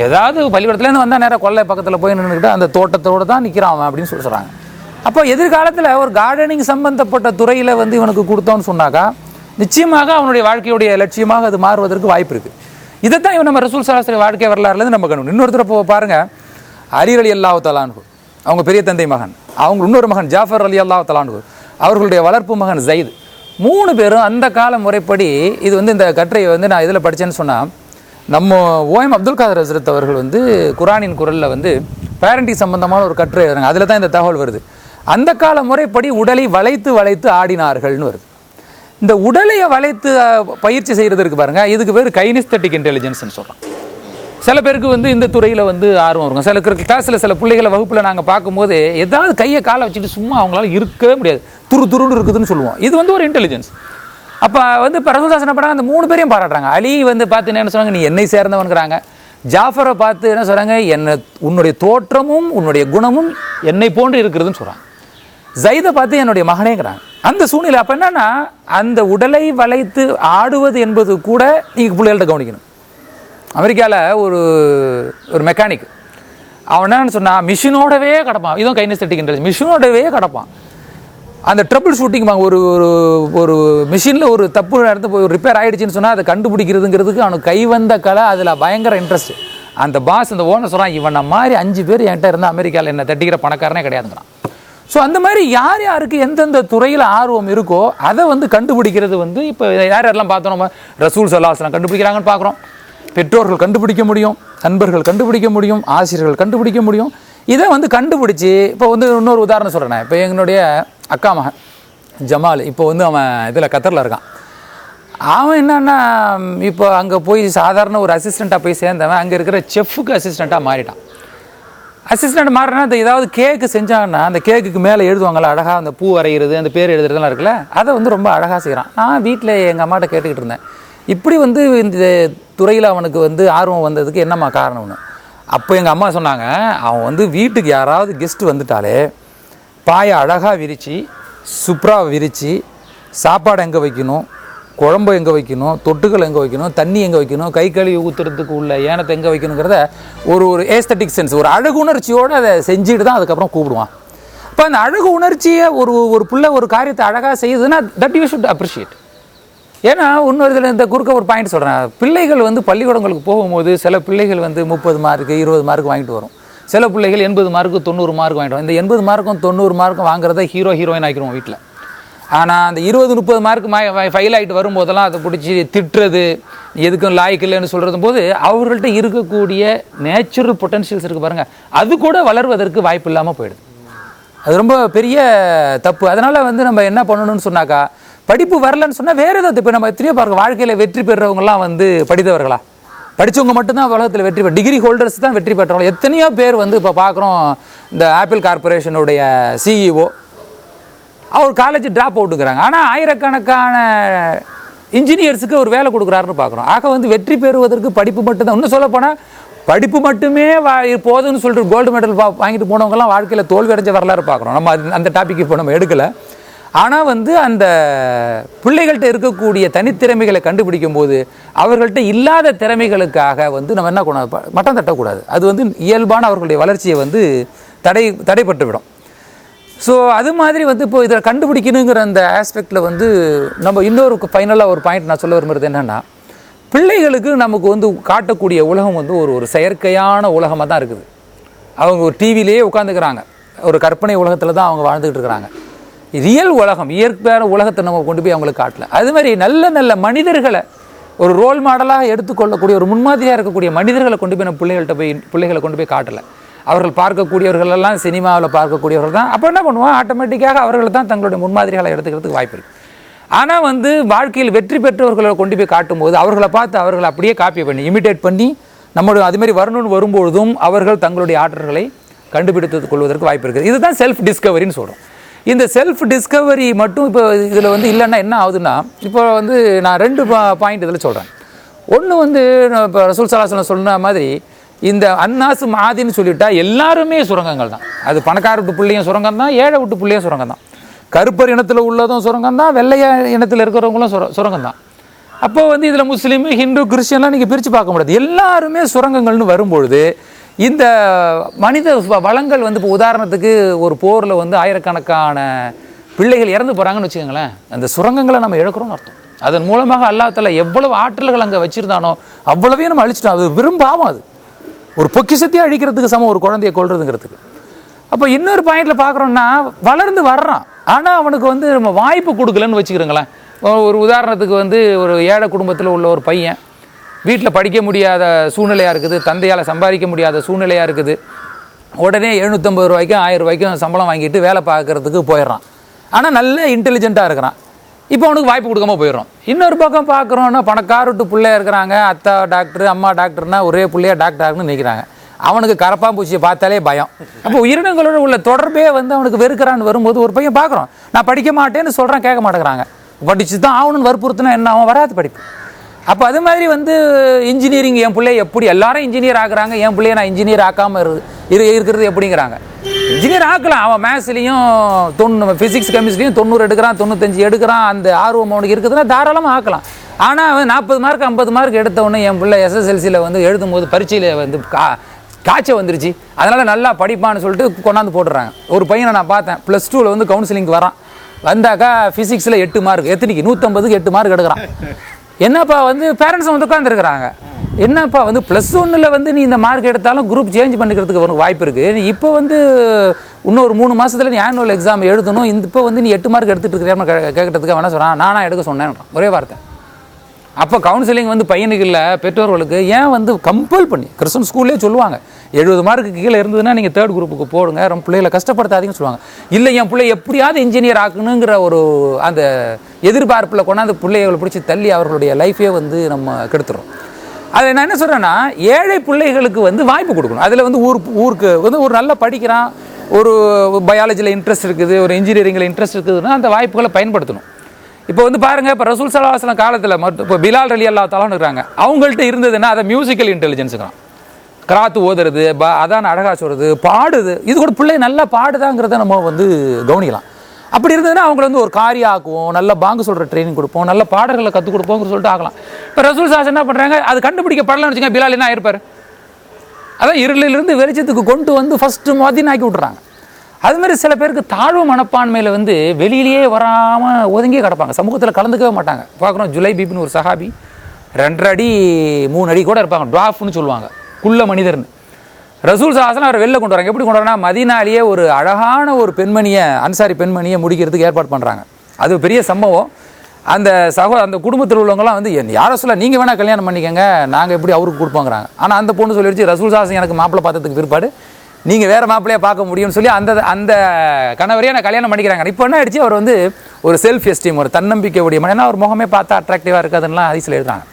Speaker 1: ஏதாவது பள்ளிக்கூடத்துலேருந்து வந்தால் நேராக கொல்லை பக்கத்தில் போய் நின்றுக்கிட்டு அந்த தோட்டத்தோடு தான் நிற்கிறான் அவன் அப்படின்னு சொல்லுறாங்க சொல்கிறாங்க அப்போ எதிர்காலத்தில் ஒரு கார்டனிங் சம்பந்தப்பட்ட துறையில் வந்து இவனுக்கு கொடுத்தோன்னு சொன்னாக்கா நிச்சயமாக அவனுடைய வாழ்க்கையுடைய லட்சியமாக அது மாறுவதற்கு வாய்ப்பு இருக்குது இதைத்தான் இவன் நம்ம ரசூல் சாஸ்திரி வாழ்க்கை வரலாறுலேருந்து நம்ம கண்டு இன்னொருத்தர் பாருங்கள் அரியலி அலி அல்லாஹ் அவங்க பெரிய தந்தை மகன். அவங்க இன்னொரு மகன் ஜாஃபர் அலி அல்லாஹ் தலான்கு அவர்களுடைய வளர்ப்பு மகன் ஜயித் மூணு பேரும் அந்த கால முறைப்படி இது வந்து இந்த கட்டுரையை வந்து நான் இதில் படித்தேன்னு சொன்னால் நம்ம ஓஎம் அப்துல் காதர் ஹசரத் அவர்கள் வந்து குரானின் குரலில் வந்து பேரண்டி சம்பந்தமான ஒரு கட்டுரை எழுதுறாங்க. அதில் தான் இந்த தகவல் வருது. அந்த கால முறைப்படி உடலை வளைத்து வளைத்து ஆடினார்கள்னு வருது. இந்த உடலையை வளைத்து பயிற்சி செய்கிறதுக்கு பாருங்க. இதுக்கு பேர் கைனிஸ்தட்டிக் இன்டெலிஜென்ஸ்னு சொல்கிறோம் சில பேருக்கு வந்து இந்த துறையில் வந்து ஆர்வம் இருக்கும். சில கிளாஸில் சில பிள்ளைகளை வகுப்பில் நாங்கள் பார்க்கும்போது ஏதாவது கையை காலை வச்சுட்டு சும்மா அவங்களால இருக்கவே முடியாது. துரு துருன்னு இருக்குதுன்னு சொல்லுவோம். இது வந்து ஒரு இன்டெலிஜென்ஸ் அப்போ வந்து இப்போ ரசூதாசன படம் அந்த மூணு பேரையும் பாராட்டுறாங்க. அலி வந்து பார்த்து என்ன சொன்னாங்க? நீ என்னை சேர்ந்தவனுங்கிறாங்க ஜாஃபரை பார்த்து என்ன சொல்கிறாங்க என்னை உன்னுடைய தோற்றமும் உன்னுடைய குணமும் என்னை போன்று இருக்கிறதுன்னு சொல்கிறாங்க ஜைதை பார்த்து என்னுடைய மகனேங்கிறாங்க. அந்த சூழ்நிலை அப்போ என்னன்னா அந்த உடலை வளைத்து ஆடுவது என்பது கூட நீங்கள் பிள்ளைகள்கிட்ட கவனிக்கணும். அமெரிக்காவில் ஒரு ஒரு மெக்கானிக் அவன் என்னன்னு சொன்னால் மிஷினோடவே கிடப்பான். இதுவும் கைனஸ்தட்டிக் இன்ட்ரெஸ்ட் மிஷினோடவே கிடப்பான். அந்த ட்ரபிள் ஷூட்டிங் ஒரு ஒரு ஒரு மிஷினில் ஒரு தப்பு நடந்து போய் ரிப்பேர் ஆகிடுச்சின்னு சொன்னால் அதை கண்டுபிடிக்கிறதுங்கிறதுக்கு அவனுக்கு கை வந்த கலை அதில் பயங்கர இன்ட்ரெஸ்ட் அந்த பாஸ் அந்த ஓனர் சொல்கிறான் இவனை மாதிரி அஞ்சு பேர் என்கிட்ட இருந்தால் அமெரிக்காவில் என்ன தட்டிக்கிற பணக்காரனே கிடையாதுங்கிறான். ஸோ அந்த மாதிரி யார் யாருக்கு எந்தெந்த துறையில் ஆர்வம் இருக்கோ அதை வந்து கண்டுபிடிக்கிறது வந்து இப்போ யார் யாரெல்லாம் பார்த்தோம் நம்ம ரசூல் சல்லாஸ்லாம் கண்டுபிடிக்கிறாங்கன்னு பார்க்குறோம். பெற்றோர்கள் கண்டுபிடிக்க முடியும் நண்பர்கள் கண்டுபிடிக்க முடியும் ஆசிரியர்கள் கண்டுபிடிக்க முடியும். இதை வந்து கண்டுபிடிச்சி இப்போ வந்து இன்னொரு உதாரணம் சொல்கிறேன் இப்போ எங்களுடைய அக்கா மகன் ஜமால் இப்போ வந்து அவன் இதில் கத்தரில் இருக்கான். அவன் என்னன்னா இப்போ அங்கே போய் சாதாரண ஒரு அசிஸ்டண்ட்டாக போய் சேர்ந்தவன் அங்கே இருக்கிற செஃப்புக்கு அசிஸ்டண்ட்டாக மாறிட்டான். அசிஸ்டன்ட் மாறினா அந்த ஏதாவது கேக்கு செஞ்சாங்கன்னா அந்த கேக்குக்கு மேலே எழுதுவாங்கள்ல அழகாக அந்த பூ வரைகிறது அந்த பேர் எழுதுறதுலாம் இருக்குல்ல அதை வந்து ரொம்ப அழகாக செய்கிறான் நான் வீட்டில் எங்கள் அம்மாட்ட கேட்டுக்கிட்டு இருந்தேன். இப்படி வந்து இந்த துறையில் அவனுக்கு வந்து ஆர்வம் வந்ததுக்கு என்னம்மா காரணம்னு? அப்போ எங்கள் அம்மா சொன்னாங்க அவன் வந்து வீட்டுக்கு யாராவது கெஸ்ட் வந்துட்டாலே பாயை அழகாக விரித்து சூப்பராக விரித்து சாப்பாடு எங்கே வைக்கணும்? குழம்பு எங்கே வைக்கணும்? தொட்டுக்கள் எங்கே வைக்கணும்? தண்ணி எங்கே வைக்கணும்? கை கழுவி ஊற்றுறதுக்கு உள்ள ஏனத்தை எங்கே வைக்கணுங்கிறத ஒரு ஒரு ஏஸ்தட்டிக் சென்ஸ் ஒரு அழகு உணர்ச்சியோடு அதை செஞ்சுட்டு தான் அதுக்கப்புறம் கூப்பிடுவான். இப்போ அந்த அழகு உணர்ச்சியை ஒரு ஒரு பிள்ளை ஒரு காரியத்தை அழகாக செய்யுதுன்னா தட் யூ ஷுட் அப்ரிஷியேட் ஏன்னா இன்னொரு இதில் இந்த குறுக்க ஒரு பாயிண்ட் சொல்கிறேன் பிள்ளைகள் வந்து பள்ளிக்கூடங்களுக்கு போகும்போது சில பிள்ளைகள் வந்து முப்பது மார்க்கு இருபது மார்க் வாங்கிட்டு வரும். சில பிள்ளைகள் எண்பது மார்க்கு தொண்ணூறு மார்க் வாங்கிட்டு வரும். இந்த எண்பது மார்க்கும் தொண்ணூறு மார்க்கும் வாங்குறத ஹீரோ ஹீரோயின் ஆக்கிடுவோம் வீட்டில் ஆனால் அந்த இருபது முப்பது மார்க் ஃபைல் ஆகிட்டு வரும்போதெல்லாம் அதை பிடிச்சி திட்டுறது எதுக்கும் லாய்க்கு இல்லைன்னு சொல்கிறது போது அவர்கள்ட்ட இருக்கக்கூடிய நேச்சுரல் பொட்டன்ஷியல்ஸ் இருக்குது பாருங்கள் அது கூட வளர்வதற்கு வாய்ப்பு இல்லாமல் போயிடுது. அது ரொம்ப பெரிய தப்பு. அதனால் வந்து நம்ம என்ன பண்ணணும்னு சொன்னாக்கா படிப்பு வரலன்னு சொன்னால் வேறு ஏதாவது இப்போ நம்ம எத்தனையோ பாருங்க வாழ்க்கையில் வெற்றி பெறுறவங்கலாம் வந்து படித்தவர்களா? படித்தவங்க மட்டும்தான் உலகத்தில் வெற்றி பெற டிகிரி ஹோல்டர்ஸ் தான் வெற்றி பெற்றவங்க எத்தனையோ பேர் வந்து இப்போ பார்க்குறோம் இந்த ஆப்பிள் கார்பரேஷனுடைய சிஇஓ அவர் காலேஜ் ட்ராப் அவுட்டுங்கிறாங்க ஆனால் ஆயிரக்கணக்கான இன்ஜினியர்ஸுக்கு ஒரு வேலை கொடுக்குறாருன்னு பார்க்குறோம் ஆக வந்து வெற்றி பெறுவதற்கு படிப்பு மட்டும்தான். இன்னும் சொல்லப்போனால் படிப்பு மட்டுமே வா போதும்னு சொல்லிட்டு கோல்டு மெடல் வா வாங்கிட்டு போனவங்கலாம் வாழ்க்கையில் தோல்வி அடைஞ்ச வரலாறு பார்க்குறோம் நம்ம அந்த டாபிக் இப்போ நம்ம எடுக்கலை. ஆனால் வந்து அந்த பிள்ளைகள்கிட்ட இருக்கக்கூடிய தனித்திறமைகளை கண்டுபிடிக்கும் போது அவர்கள்ட்ட இல்லாத திறமைகளுக்காக வந்து நம்ம என்ன பண்ண மட்டம் தட்டக்கூடாது. அது வந்து இயல்பான அவர்களுடைய வளர்ச்சியை வந்து தடை தடைப்பட்டு விடும் ஸோ அது மாதிரி வந்து இப்போ இதை கண்டுபிடிக்கணுங்கிற அந்த ஆஸ்பெக்டில் வந்து நம்ம இன்னொரு ஃபைனலாக ஒரு பாயிண்ட் நான் சொல்ல விரும்புகிறது என்னென்னா பிள்ளைகளுக்கு நமக்கு வந்து காட்டக்கூடிய உலகம் வந்து ஒரு ஒரு செயற்கையான உலகமாக தான் இருக்குது. அவங்க ஒரு டிவிலேயே உட்காந்துக்கிறாங்க ஒரு கற்பனை உலகத்தில் தான் அவங்க வாழ்ந்துக்கிட்டு இருக்கிறாங்க. ரியல் உலகம் இயற்கையான உலகத்தை நம்ம கொண்டு போய் அவங்களுக்கு காட்டல. அது மாதிரி நல்ல நல்ல மனிதர்களை ஒரு ரோல் மாடலாக எடுத்துக்கொள்ளக்கூடிய ஒரு முன்மாதிரியாக இருக்கக்கூடிய மனிதர்களை கொண்டு போய் நம்ம பிள்ளைகள்கிட்ட போய் பிள்ளைகளை கொண்டு போய் காட்டலை. அவர்கள் பார்க்கக்கூடியவர்கள் எல்லாம் சினிமாவில் பார்க்கக்கூடியவர்கள் தான். அப்போ என்ன பண்ணுவோம்? ஆட்டோமேட்டிக்காக அவர்கள் தான் தங்களுடைய முன்மாதிரிகளை எடுத்துக்கிறதுக்கு வாய்ப்பு இருக்குது ஆனால் வந்து வாழ்க்கையில் வெற்றி பெற்றவர்களை கொண்டு போய் காட்டும்போது அவர்களை பார்த்து அவர்களை அப்படியே காப்பி பண்ணி இமிட்டேட் பண்ணி நம்மளுடைய அதுமாரி வரணும்னு வரும்பொழுதும் அவர்கள் தங்களுடைய ஆற்றல்களை கண்டுபிடித்து கொள்வதற்கு வாய்ப்பு இருக்குது இதுதான் செல்ஃப் டிஸ்கவரின்னு சொல்கிறோம் இந்த செல்ஃப் டிஸ்கவரி மட்டும் இப்போ இதில் வந்து இல்லைன்னா என்ன ஆகுதுன்னா இப்போ வந்து நான் ரெண்டு பாயிண்ட் இதில் சொல்கிறேன் ஒன்று வந்து நான் இப்போ ரசூல் சலாசலம் சொன்ன மாதிரி இந்த அன்னாசு மாதின்னு சொல்லிட்டா எல்லாருமே சுரங்கங்கள் தான். அது பணக்கார விட்டு பிள்ளையும் சுரங்கம் தான் ஏழை விட்டு பிள்ளையும் சுரங்கம் தான். கருப்பர் இனத்தில் உள்ளதும் சுரங்கம் தான் வெள்ளைய இனத்தில் இருக்கிறவங்களும் சுர சுரங்கம் தான். அப்போ வந்து இதில் முஸ்லீம் ஹிந்து கிறிஸ்டியன்லாம் நீங்கள் பிரித்து பார்க்க முடியாது. எல்லாருமே சுரங்கங்கள்னு வரும்பொழுது இந்த மனித வ- வளங்கள் வந்து இப்போ உதாரணத்துக்கு ஒரு போரில் வந்து ஆயிரக்கணக்கான பிள்ளைகள் இறந்து போகிறாங்கன்னு வச்சுக்கோங்களேன். அந்த சுரங்கங்களை நம்ம இழக்கிறோம்னு அர்த்தம். அதன் மூலமாக அல்லாத்தில் எவ்வளவு ஆற்றல்கள் அங்கே வச்சுருந்தானோ அவ்வளவையும் நம்ம அழிச்சிட்டோம். அது விரும்பாமல் அது. ஒரு பொக்கிசத்தையே அழிக்கிறதுக்கு சமம் ஒரு குழந்தையை கொள்றதுங்கிறதுக்கு அப்போ இன்னொரு பாயிண்டில் பார்க்குறோம்னா வளர்ந்து வர்றான். ஆனால் அவனுக்கு வந்து நம்ம வாய்ப்பு கொடுக்கலன்னு வச்சுக்கிறோங்களேன் ஒரு உதாரணத்துக்கு வந்து ஒரு ஏழை குடும்பத்தில் உள்ள ஒரு பையன் வீட்டில் படிக்க முடியாத சூழ்நிலையாக இருக்குது தந்தையால் சம்பாதிக்க முடியாத சூழ்நிலையாக இருக்குது. உடனே எழுநூற்றம்பது ரூபாய்க்கும் ஆயிரம் ரூபாய்க்கும் சம்பளம் வாங்கிட்டு வேலை பார்க்கறதுக்கு போயிடுறான். ஆனால் நல்ல இன்டெலிஜென்ட்டாக இருக்கிறான். இப்போ அவனுக்கு வாய்ப்பு கொடுக்காம போயிடும் இன்னொரு பக்கம் பார்க்குறோன்னா பணக்காரட்டு பிள்ளையா இருக்கிறாங்க. அத்தா டாக்டர் அம்மா டாக்டர்னா ஒரே பிள்ளையா டாக்டர் ஆகணும்னு நினைக்கிறாங்க. அவனுக்கு கரப்பாம்பூச்சியை பார்த்தாலே பயம். அப்போ உயிரினங்களோட உள்ள தொடர்பே வந்து அவனுக்கு வெறுக்கிறான்னு வரும்போது ஒரு பையன் பார்க்குறோம். நான் படிக்க மாட்டேன்னு சொல்கிறேன் கேட்க மாட்டேங்கிறாங்க. படிச்சு தான் ஆகணும்னு வற்புறுத்தினா என்ன அவன் வராது படிப்பு. அப்போ அது மாதிரி வந்து இன்ஜினியரிங் என் பிள்ளை எப்படி? எல்லாரும் இன்ஜினியர் ஆக்குறாங்க என் பிள்ளைய நான் இன்ஜினியர் ஆக்காமல் இரு இரு இருக்கிறது எப்படிங்கிறாங்க. இன்ஜினியர் ஆக்கலாம். அவன் மேத்ஸ்லேயும் தொண்ணூறு ஃபிசிக்ஸ் கெமிஸ்ட்ரியும் தொண்ணூறு எடுக்கிறான் தொண்ணூத்தஞ்சு எடுக்கிறான். அந்த ஆர்வம் அவனுக்கு இருக்குதுன்னா தாராளமாக ஆக்கலாம். ஆனால் அவன் நாற்பது மார்க் ஐம்பது மார்க் எடுத்த உடனே என் பிள்ளை எஸ்எஸ்எல்சியில் வந்து எழுதும்போது பரீட்சையில் வந்து கா காய்ச்சல் வந்துருச்சு. அதனால் நல்லா படிப்பான்னு சொல்லிட்டு கொண்டாந்து போட்டுறாங்க. ஒரு பையனை நான் பார்த்தேன். ப்ளஸ் டூவில் வந்து கவுன்சிலிங் வரான். வந்தாக்கா ஃபிசிக்ஸில் எட்டு மார்க் எத்தனைக்கு? நூற்றம்பதுக்கு எட்டு மார்க் எடுக்கிறான். என்னப்பா வந்து பேரண்ட்ஸ் வந்து உட்காந்துருக்குறாங்க என்னப்பா வந்து ப்ளஸ் ஒன்னில் வந்து நீ இந்த மார்க் எடுத்தாலும் குரூப் சேஞ்ச் பண்ணிக்கிறதுக்கு உனக்கு வாய்ப்பு இருக்குது இப்போ வந்து இன்னொரு மூணு மாதத்தில் நீ ஆனுவல் எக்ஸாம் எழுதணும். இந்த இப்போ வந்து நீ எட்டு மார்க் எடுத்துகிட்டு இருக்கிறேன்னு கேட்கறதுக்கு வேணா சொன்னான் நானாக எடுக்க சொன்னேன் ஒரே வார்த்தை. அப்போ கவுன்சிலிங் வந்து பையனுக்கு இல்லை பெற்றோர்களுக்கு ஏன் வந்து கம்பல் பண்ணி? கிறிஸ்டன் ஸ்கூல்லே சொல்லுவாங்க. எழுபது மார்க்கு கீழே இருந்ததுன்னா நீங்கள் தேர்ட் குரூப்புக்கு போடுங்க. ரொம்ப பிள்ளைகளை கஷ்டப்படுத்தாதீங்கன்னு சொல்லுவாங்க. இல்லை என் பிள்ளை எப்படியாவது இன்ஜினியர் ஆக்கணுங்கிற ஒரு அந்த எதிர்பார்ப்பில் கொண்டாந்து பிள்ளைகளை பிடிச்சி தள்ளி அவர்களுடைய லைஃபே வந்து நம்ம கெடுத்துறோம் அதில் நான் என்ன சொல்கிறேன்னா ஏழை பிள்ளைகளுக்கு வந்து வாய்ப்பு கொடுக்கணும். அதில் வந்து ஊர் ஊருக்கு வந்து ஒரு நல்லா படிக்கிறான் ஒரு பயாலஜியில் இன்ட்ரெஸ்ட் இருக்குது ஒரு இன்ஜினியரிங்கில் இன்ட்ரெஸ்ட் இருக்குதுன்னா அந்த வாய்ப்புகளை பயன்படுத்தணும். இப்போ வந்து பாருங்க இப்போ ரசூல் சலாஹலம் காலத்தில் மட்டும் இப்போ பிலால் ரலி அல்லா தாலான்னு இருக்கிறாங்க. அவங்கள்ட்ட இருந்ததுன்னா அதை மியூசிக்கல் இன்டெலிஜென்ஸுக்கலாம் கிராத்து ஓதுறது ப அதான் அழகா சொல்கிறது பாடுது இது கூட பிள்ளை நல்லா பாடுதாங்கிறத நம்ம வந்து கவனிக்கலாம். அப்படி இருந்ததுன்னா அவங்கள வந்து ஒரு காரியம் ஆக்குவோம் நல்ல பாங்கு சொல்கிற ட்ரைனிங் கொடுப்போம் நல்ல பாடல்களை கற்றுக் கொடுப்போம்னு சொல்லிட்டு ஆகலாம். இப்போ ரசூல் சாஸ் என்ன பண்ணுறாங்க அது கண்டுபிடிக்கப்படலன்னு வச்சுக்கோங்க பிலால் என்ன ஆயிருப்பார்? அதான் இருளிலிருந்து வெளிச்சத்துக்கு கொண்டு வந்து ஃபஸ்ட்டு மாதின்னு ஆக்கி விட்றாங்க அது மாதிரி சில பேருக்கு தாழ்வு மனப்பான்மையில் வந்து வெளியிலேயே வராமல் ஒதுங்கியே கிடப்பாங்க. சமூகத்தில் கலந்துக்கவே மாட்டாங்க. பார்க்குறோம் ஜுலை பீப்னு ஒரு சஹாபி ரெண்டரை அடி மூணு அடி கூட இருப்பாங்க. ட்வாஃப்னு சொல்லுவாங்க. குள்ள மனிதர்னு. ரசூல் சாசனம் அவர் வெளில கொண்டு வராங்க. எப்படி கொண்டு வரனா மதினாலேயே ஒரு அழகான ஒரு பெண்மணியை அன்சாரி பெண்மணியை முடிக்கிறதுக்கு ஏற்பாடு பண்ணுறாங்க அது பெரிய சம்பவம். அந்த சகோ அந்த குடும்பத்தில் உள்ளவங்கலாம் வந்து "என் யாரை சொல்ல நீங்கள் வேணால் கல்யாணம் பண்ணிக்கங்க. நாங்கள் எப்படி அவருக்கு கொடுப்போங்கிறாங்க. ஆனால் அந்த பொண்ணு சொல்லிடுச்சு ரசூல் சாசன் எனக்கு மாப்பிள்ளை பார்த்ததுக்கு பிற்பாடு நீங்கள் வேறு மாப்பிள்ளையை பார்க்க முடியும்னு சொல்லி அந்த அந்த கணவரையே நான் கல்யாணம் பண்ணிக்கிறாங்க. இப்போ என்ன ஆயிடுச்சு? அவர் வந்து ஒரு செல்ஃப் எஸ்டீம் ஒரு தன்னம்பிக்கை உடைய ஏன்னா அவர் முகமே பார்த்தா அட்ராக்டிவாக இருக்காதுன்னா அதிசயில் எழுதுறாங்க.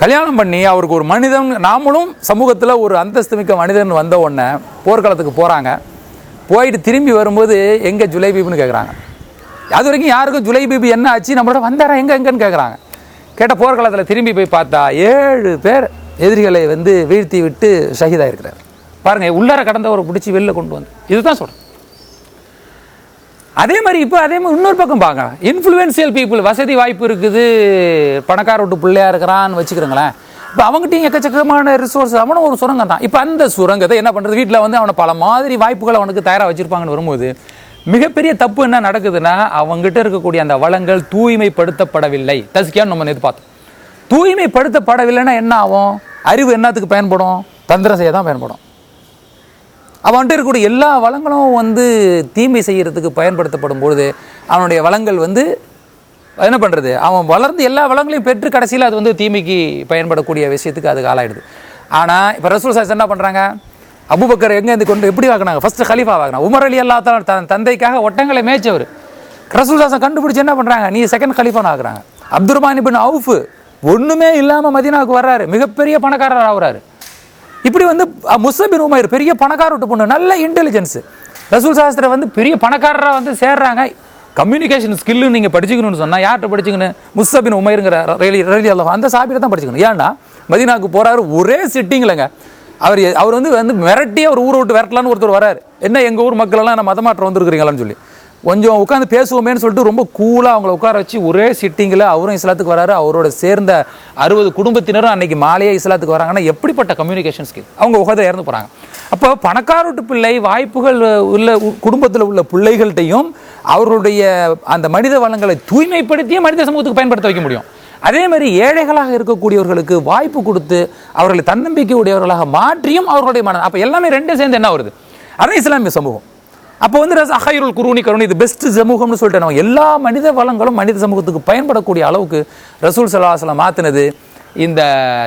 Speaker 1: கல்யாணம் பண்ணி அவருக்கு ஒரு மனிதன் நாமளும் சமூகத்தில் ஒரு அந்தஸ்து மிக்க மனிதன் வந்த உடனே போர்க்களத்துக்கு போகிறாங்க போயிட்டு திரும்பி வரும்போது எங்கே ஜுலைபீப்னு கேட்குறாங்க அது வரைக்கும் யாருக்கும் ஜுலைபீபி என்ன ஆச்சு? நம்மளோட வந்தாரா? எங்கே எங்கன்னு கேட்குறாங்க கேட்ட போர்க்களத்தில் திரும்பி போய் பார்த்தா ஏழு பேர் எதிரிகளை வந்து வீழ்த்தி விட்டு ஷஹீதாக இருக்கிறார் பாருங்கள் உள்ளார கடந்தவரை பிடிச்சி வெளில கொண்டு வந்து. இதுதான் சொல்கிறேன் அதே மாதிரி இப்போ அதே மாதிரி இன்னொரு பக்கம் பாங்க இன்ஃப்ளூயன்சியல் பீப்புள் வசதி வாய்ப்பு இருக்குது. பணக்கார விட்டு பிள்ளையா இருக்கிறான்னு வச்சுக்கிறோங்களேன். இப்போ அவங்ககிட்டயும் எக்கச்சக்கமான ரிசோர்ஸ் அவனும் ஒரு சுரங்கம் தான். இப்போ அந்த சுரங்கத்தை என்ன பண்ணுறது வீட்டில் வந்து அவனை பல மாதிரி வாய்ப்புகளை அவனுக்கு தயாராக வச்சுருப்பாங்கன்னு வரும்போது மிகப்பெரிய தப்பு என்ன நடக்குதுன்னா அவங்ககிட்ட இருக்கக்கூடிய அந்த வளங்கள் தூய்மைப்படுத்தப்படவில்லை. தசிக்கான்னு நம்ம நேற்று பார்த்தோம். தூய்மைப்படுத்தப்படவில்லைன்னா என்ன ஆகும்? அறிவு என்னத்துக்கு பயன்படும்? தந்திர செய்ய தான் பயன்படும். அவன்கிட்ட இருக்கக்கூடிய எல்லா வளங்களும் வந்து தீமை செய்கிறதுக்கு பயன்படுத்தப்படும் பொழுது அவனுடைய வளங்கள் வந்து என்ன பண்ணுறது அவன் வளர்ந்து எல்லா வளங்களையும் பெற்று கடைசியில் அது வந்து தீமைக்கு பயன்படக்கூடிய விஷயத்துக்கு அது ஆளாயிடுது. ஆனால் இப்போ ரசூல் சாஸ் என்ன பண்ணுறாங்க அபுபக்கர் எங்க இருந்து கொண்டு எப்படி ஆக்குனாங்க ஃபஸ்ட்டு கலீஃபா ஆகினாங்க உமர் அலி அல்லா தன் தந்தைக்காக ஒட்டங்களை மேய்ச்சவர். கிரஸ்டூல் சாஸை கண்டுபிடிச்சி என்ன பண்ணுறாங்க நீ செகண்ட் கலீஃபான்னு ஆகுறாங்க அப்துல் ரஹ்மான் பின் அவுஃப் ஒன்றுமே இல்லாமல் மதீனாவுக்கு வர்றாரு. மிகப்பெரிய பணக்காரர் ஆகுறாரு இப்படி வந்து அஹ், முஸ்அப் பெரிய பணக்கார விட்டு பொண்ணு நல்ல இன்டெலிஜென்ஸ் ரசூல் சாஸ்திர வந்து பெரிய பணக்காரராக வந்து சேர்றாங்க. கம்யூனிகேஷன் ஸ்கில்லு நீங்கள் படிச்சுக்கணும்னு சொன்னால் யார்கிட்ட படிச்சுக்கணும்? முஸ்அப் பின் உமைருங்கிற ரலி ரலி அந்த சாபியில் தான் படிச்சுக்கணும். ஏன்னா மதினாவுக்கு போகிறாரு ஒரே சிட்டிங்களேங்க அவர் அவர் வந்து வந்து மிரட்டி அவர் ஊரை விட்டு விரட்டலான்னு ஒருத்தர் வராரு. என்ன எங்கள் ஊர் மக்கள் எல்லாம் மதமாற்றம் வந்திருக்கிறீங்களான்னு சொல்லி. கொஞ்சம் உட்காந்து பேசுவோமேன்னு சொல்லிட்டு ரொம்ப கூலாக அவங்கள உட்கார வச்சு ஒரே சிட்டிங்கில் அவரும் இஸ்லாத்துக்கு வராரு. அவரோட சேர்ந்த அறுபது குடும்பத்தினரும் அன்றைக்கி மாலையே இஸ்லாத்துக்கு வராங்கன்னா எப்படிப்பட்ட கம்யூனிகேஷன் ஸ்கில் அவங்க உகதை இறந்து போகிறாங்க அப்போ பணக்காரட்டு பிள்ளை வாய்ப்புகள் உள்ள குடும்பத்தில் உள்ள பிள்ளைகள்கிட்டையும் அவர்களுடைய அந்த மனித வளங்களை தூய்மைப்படுத்தியே மனித சமூகத்துக்கு பயன்படுத்த வைக்க முடியும். அதே மாதிரி ஏழைகளாக இருக்கக்கூடியவர்களுக்கு வாய்ப்பு கொடுத்து அவர்களை தன்னம்பிக்கை உடையவர்களாக மாற்றியும் அவர்களுடைய மன அப்போ எல்லாமே ரெண்டும் சேர்ந்து என்ன வருது? அதான் இஸ்லாமிய சமூகம். அப்போ வந்து ரச அஹைருல் குருணி கருணி இது பெஸ்ட் சமூகம்னு சொல்லிட்டு நம்ம எல்லா மனித வளங்களும் மனித சமூகத்துக்கு பயன்படக்கூடிய அளவுக்கு ரசூல் சலாஹலம் மாற்றினது இந்த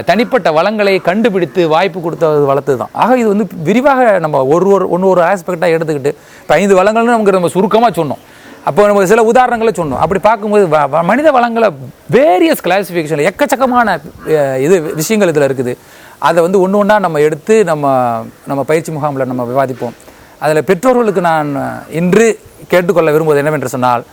Speaker 1: தனிப்பட்ட வளங்களை கண்டுபிடித்து வாய்ப்பு கொடுத்தது வளர்த்து தான் ஆக இது வந்து விரிவாக நம்ம ஒரு ஒரு ஒன்று ஒரு ஆஸ்பெக்டாக எடுத்துக்கிட்டு இப்போ ஐந்து வளங்கள்னு நமக்கு நம்ம சுருக்கமாக சொன்னோம். அப்போ நம்ம சில உதாரணங்களை சொன்னோம். அப்படி பார்க்கும்போது மனித வளங்களை வேரியஸ் கிளாசிஃபிகேஷனில் எக்கச்சக்கமான இது விஷயங்கள் இதில் இருக்குது. அதை வந்து ஒன்று ஒன்றா நம்ம எடுத்து நம்ம நம்ம பயிற்சி முகாமில் நம்ம விவாதிப்போம். அதில் பெற்றோர்களுக்கு நான் இன்று கேட்டுக்கொள்ள விரும்புவது என்னவென்று சொன்னால்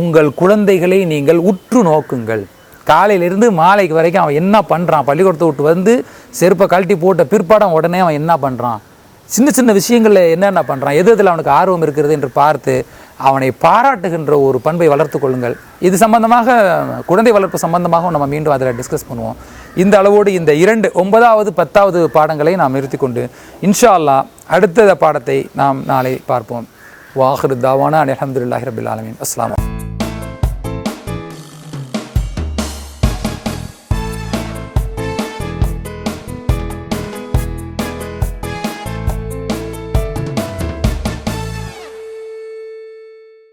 Speaker 1: உங்கள் குழந்தைகளை நீங்கள் உற்று நோக்குங்கள். காலையிலிருந்து மாலைக்கு வரைக்கும் அவன் என்ன பண்ணுறான் பள்ளிக்கூடத்தை விட்டு வந்து செருப்பை கழட்டி போட்ட பிற்பாடம் உடனே அவன் என்ன பண்ணுறான் சின்ன சின்ன விஷயங்களில் என்னென்ன பண்ணுறான் எது எதில் அவனுக்கு ஆர்வம் இருக்கிறது என்று பார்த்து அவனை பாராட்டுகின்ற ஒரு பண்பை வளர்த்து கொள்ளுங்கள். இது சம்பந்தமாக குழந்தை வளர்ப்பு சம்பந்தமாகவும் நம்ம மீண்டும் அதில் டிஸ்கஸ் பண்ணுவோம். இந்த அளவோடு இந்த இரண்டு ஒன்பதாவது பத்தாவது பாடங்களை நாம் நிறுத்திக்கொண்டு இன்ஷா அல்லாஹ் அடுத்த பாடத்தை நாம் நாளை பார்ப்போம். வாஹிரு தாவானா அலமதுல்லாஹி ரபில் ஆலமின். அஸ்லாம்